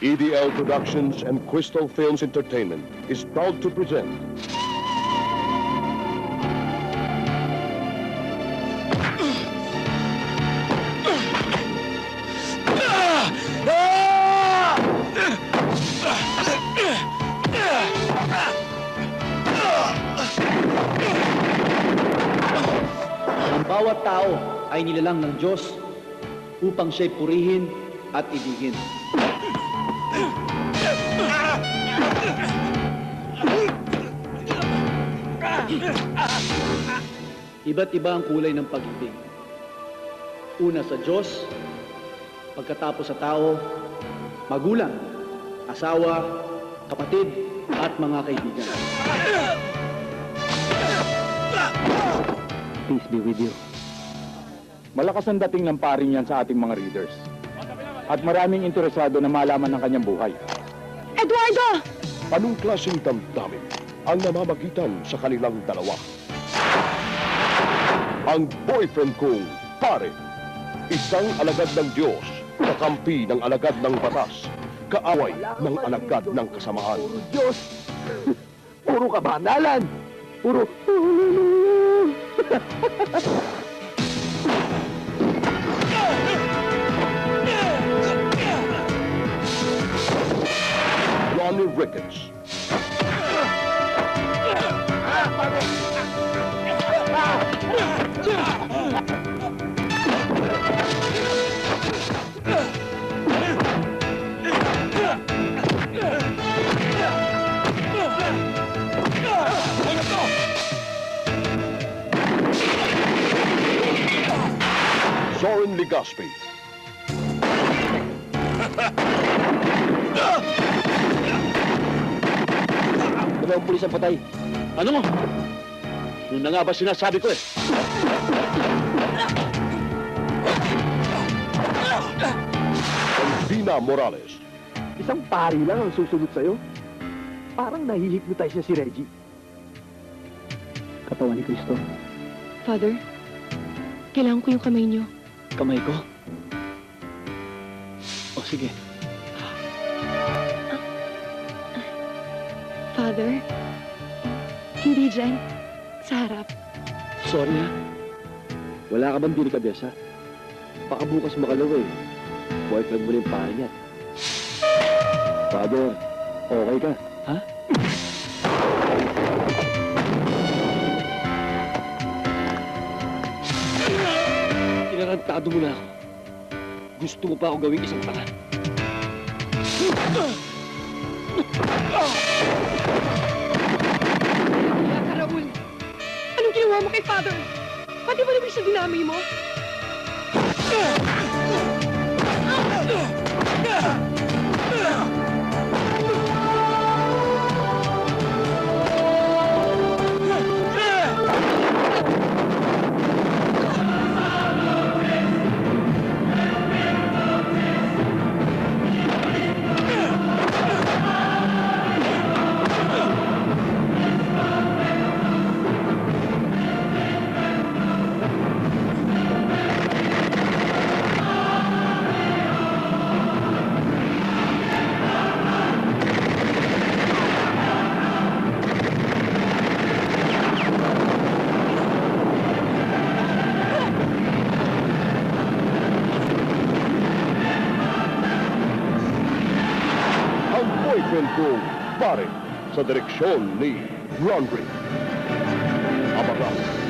EDL Productions and Crystal Films Entertainment is proud to present Ang bawat tao ay nilalang ng Diyos upang siya'y purihin at ibigin. Iba't iba ang kulay ng pag-ibig. Una sa Diyos, pagkatapos sa tao, magulang, asawa, kapatid, at mga kaibigan. Peace be with you. Malakas ang dating ng paring yan sa ating mga readers. At maraming interesado na malaman ng kanyang buhay. Eduardo! anong klaseng damdamin ang namamagitan sa kanilang dalawa. Ang boyfriend kong pare, isang alagad ng Diyos, kakampi ng alagad ng batas, kaaway ng alagad ng kasamaan. Puro Diyos! Puro kabanalan! Puro... Ricketts, Soren Legaspi, Dalawang pulis ang patay. Ano mo? Yun na nga ba sinasabi ko eh? Dina Morales. Isang pari lang ang susunod sa'yo. Parang nahihipnotize niya si Reggie. Katawan ni Kristo. Father, kailangan ko yung kamay niyo. Kamay ko. O sige. Father, hindi dyan. Sa harap. Sorry ha. Wala ka bang delikadesa? Baka bukas makalawa eh. Boyfriend mo na yung pare niya. Father, okay ka? Ha? Inarantado mo na ako. Gusto mo pa ako gawing isang tanga. Kaya ka, Raul. Anong ginawa mo kay Father? Pati ba naman siya dinamay mo? ang kong pare sa direksyon ni Rick. Abangan